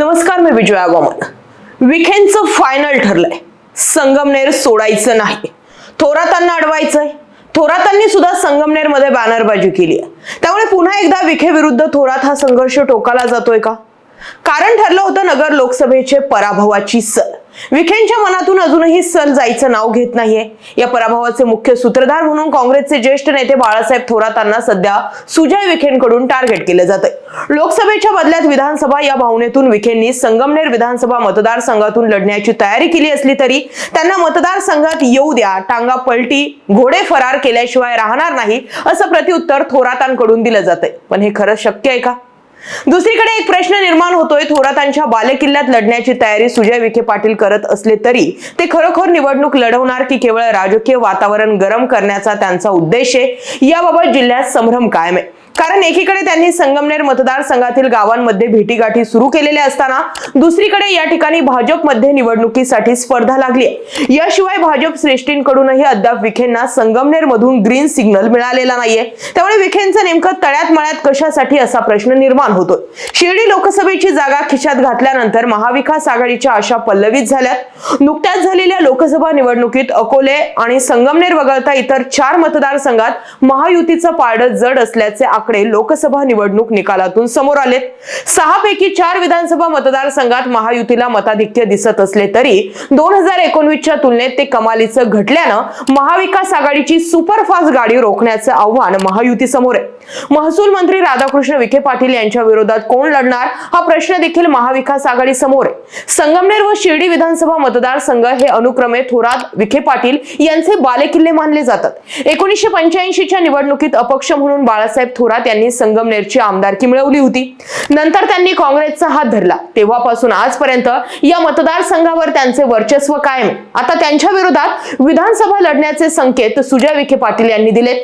नमस्कार मी विजया गोमन विखेंचं फायनल ठरलंय. संगमनेर सोडायचं नाही. थोरातांना अडवायचंय. थोरातांनी सुद्धा संगमनेरमध्ये बॅनरबाजी केली आहे. त्यामुळे पुन्हा एकदा विखे विरुद्ध थोरात हा संघर्ष टोकाला जातोय का? कारण ठरलं होतं नगर लोकसभेचे पराभवाची सर. विखेंच्या मनातून अजूनही सल जायचं नाव घेत नाहीये. या पराभवाचे मुख्य सूत्रधार म्हणून काँग्रेसचे ज्येष्ठ नेते बाळासाहेब थोरातांना सध्या सुजय विखेंकडून टार्गेट केलं जातंय. लोकसभेच्या बदल्यात विधानसभा या भावनेतून विखेंनी संगमनेर विधानसभा मतदारसंघातून लढण्याची तयारी केली असली तरी त्यांना मतदारसंघात येऊ द्या टांगा पलटी घोडे फरार केल्याशिवाय राहणार नाही असं प्रत्युत्तर थोरातांकडून दिलं जातंय. पण हे खरं शक्य आहे का? दुसरीकडे एक प्रश्न निर्माण होतोय. थोरातांच्या बालेकिल्ल्यात लढण्याची तयारी सुजय विखे पाटील करत असले तरी ते खरोखर निवडणूक लढवणार की केवळ राजकीय वातावरण गरम करण्याचा त्यांचा उद्देश आहे? याबाबत जिल्ह्यात संभ्रम कायम आहे. कारण एकीकडे त्यांनी संगमनेर मतदारसंघातील गावांमध्ये भेटीगाठी सुरू केलेल्या असताना दुसरीकडे या ठिकाणी भाजपमध्ये निवडणुकीसाठी स्पर्धा लागली आहे. याशिवाय भाजप श्रेष्ठींकडूनही अद्याप विखेंना संगमनेर मधून ग्रीन सिग्नल मिळालेला नाहीये. त्यामुळे विखेंचं नेमकं तळ्यात मळ्यात कशासाठी असा प्रश्न निर्माण होतोय? शिर्डी लोकसभेची जागा खिशात घातल्यानंतर महाविकास आघाडीच्या आशा पल्लवित झाल्यात. नुकत्याच झालेल्या लोकसभा निवडणुकीत अकोले आणि संगमनेर वगळता इतर चार मतदारसंघात महायुतीचं पारडं जड असल्याचे आकडे लोकसभा निवडणूक निकालातून समोर आलेत. सहा पैकी चार विधानसभा मतदारसंघात महायुतीला मताधिक्य दिसत असले तरी दोन हजार एकोणवीसच्या तुलनेत ते कमालीचं घटल्यानं महाविकास आघाडीची सुपरफास्ट गाडी रोखण्याचं आव्हान महायुती समोर आहे. महसूल मंत्री राधाकृष्ण विखे पाटील यांच्या विरोधात कोण लढणार हा प्रश्न देखील महाविकास आघाडी समोर आहे. संगमनेर व शिर्डी विधानसभा मतदारसंघ हे अनुक्रमे थोरात विखे पाटील यांचे बालेकिल्ले मानले जातात. एकोणीसशे पंच्याऐंशीच्या निवडणुकीत अपक्ष म्हणून बाळासाहेब थोरात यांनी संगमनेरची आमदारकी मिळवली होती. नंतर त्यांनी काँग्रेसचा हात धरला. तेव्हापासून आजपर्यंत या मतदारसंघावर त्यांचे वर्चस्व कायम. आहे. आता त्यांच्या विरोधात विधानसभा लढण्याचे संकेत सुजय विखे पाटील यांनी दिलेत.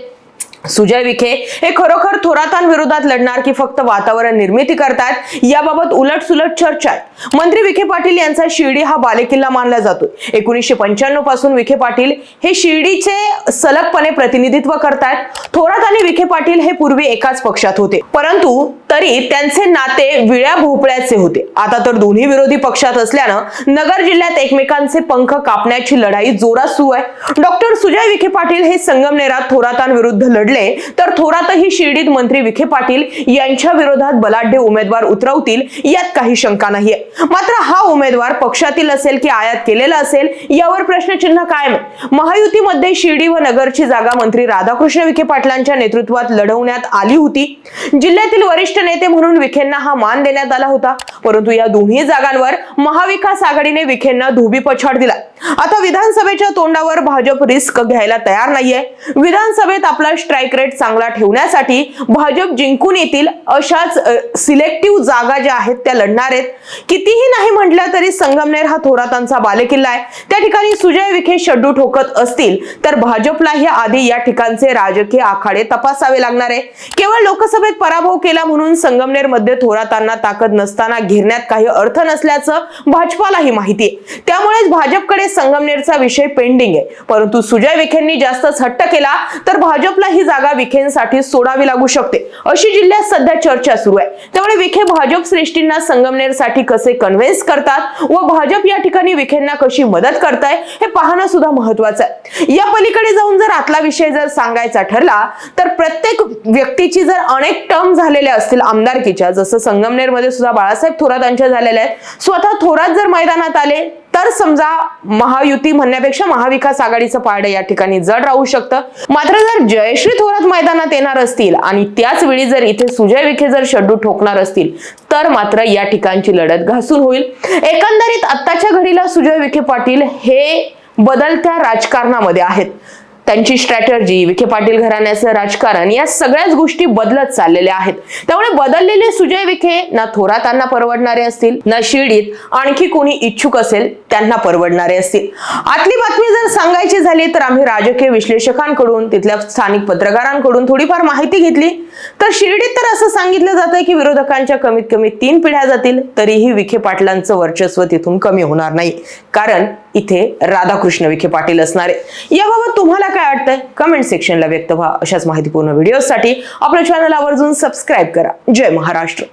सुजय विखे हे खरोखर थोरातांविरोधात लढणार की फक्त वातावरण निर्मिती करतात याबाबत उलट सुलट चर्चा आहे. मंत्री विखे पाटील यांचा शिर्डी हा बालेकिल्ला मानला जातो एकोणीसशे पंच्याण्णवपासून विखे पाटील हे शिर्डीचे सलगपणे प्रतिनिधित्व करतात थोरात आणि विखे पाटील हे पूर्वी एकाच पक्षात होते. परंतु तरी त्यांचे नाते विळ्या भोपळ्याचे होते. आता तर दोन्ही विरोधी पक्षात असल्यानं नगर जिल्ह्यात एकमेकांचे पंख कापण्याची लढाई जोरात सुरू आहे. डॉक्टर सुजय विखे पाटील हे संगमनेरात थोरातांविरुद्ध लढले तर थोरातही शिर्डीत मंत्री विखे पाटील यांच्या विरोधात बलाढ्य उमेदवार उतरवतील यात काही शंका नाहीये. मात्र हा उमेदवार पक्षातील असेल की आयात केलेला असेल यावर प्रश्नचिन्ह कायम महायुतीमध्ये शिर्डी व नगरची जागा मंत्री राधाकृष्ण विखे पाटलांच्या नेतृत्वात लढवण्यात आली होती. जिल्ह्यातील वरिष्ठ नेते म्हणून विखेंना हा मान देण्यात आला होता. परंतु या दोन्ही जागांवर महाविकास आघाडीने विखेंना धोबी पछाड दिला. आता विधानसभेच्या तोंडावर भाजप रिस्क घ्यायला तयार नाहीये. विधानसभेत आपला स्ट्राईक रेट चांगला ठेवण्यासाठी भाजप जिंकून येतील अशाच सिलेक्टिव्ह जागा ज्या आहेत त्या लढणार आहेत कितीही नाही म्हटलं तरी संगमनेर हा थोरातांचा बालेकिल्ला आहे. त्या ठिकाणी सुजय विखे शड्डू ठोकत असतील तर भाजपलाही आधी या ठिकाणचे राजकीय आखाडे तपासावे लागणार आहे. केवळ लोकसभेत पराभव केला म्हणून संगमनेरमध्ये थोरातांना ताकद नसताना घेरण्यात काही अर्थ नसल्याचं भाजपालाही माहिती आहे. त्यामुळेच भाजपकडे संगमनेरचा विषय पेंडिंग आहे. परंतु सुजय विखेंनी जास्तच हट्ट केला तर भाजपला ही जागा विखेंसाठी सोडावी लागू शकते. अशी जिल्ह्यात सध्या चर्चा सुरू आहे. त्यामुळे विखे भाजप श्रेष्ठींना संगमनेरसाठी कसे कन्व्हिन्स करतात व भाजप या ठिकाणी विखेंना कशी मदत करताय हे पाहणं सुद्धा महत्वाचं आहे. या पलीकडे जाऊन जर आतला विषय जर सांगायचा ठरला तर प्रत्येक व्यक्तीची जर अनेक टर्म झालेल्या असतील आमदारकीच्या जसं संगमनेरमध्ये सुद्धा बाळासाहेब थोरातांच्या झालेल्या आहेत. स्वतः थोरात जर मैदानात आले तर समजा महायुती म्हणण्यापेक्षा महाविकास आघाडीचं पारडं या ठिकाणी जड राहू शकतं. मात्र जर जयश्री थोरात मैदानात येणार असतील आणि त्याच वेळी जर इथे सुजय विखे जर शड्डू ठोकणार असतील तर मात्र या ठिकाणची लढत घासून होईल. एकंदरीत आत्ताच्या घडीला सुजय विखे पाटील हे बदलत्या राजकारणामध्ये आहेत. त्यांची स्ट्रॅटर्जी विखे पाटील घराण्याचं राजकारण या सगळ्याच गोष्टी बदलत चाललेल्या आहेत. त्यामुळे बदललेले सुजय विखे ना थोरातांना परवडणारे असतील ना शिर्डीत आणखी कोणी इच्छुक असेल त्यांना परवडणारे असतील. आतली बातमी जर सांगायची झाली तर आम्ही राजकीय विश्लेषकांकडून तिथल्या स्थानिक पत्रकारांकडून थोडीफार माहिती घेतली. तर शिर्डीत तर असं सांगितलं जातं की विरोधकांच्या कमीत कमी तीन पिढ्या जातील तरीही विखे पाटलांचं वर्चस्व तिथून कमी होणार नाही. कारण इथे राधाकृष्ण विखे पाटील असणार. आहे याबाबत तुम्हाला काय वाटतंय? कमेंट सेक्शनला व्यक्त व्हा. अशाच माहितीपूर्ण व्हिडिओसाठी आपल्या चॅनल आवर्जून सबस्क्राईब करा. जय महाराष्ट्र.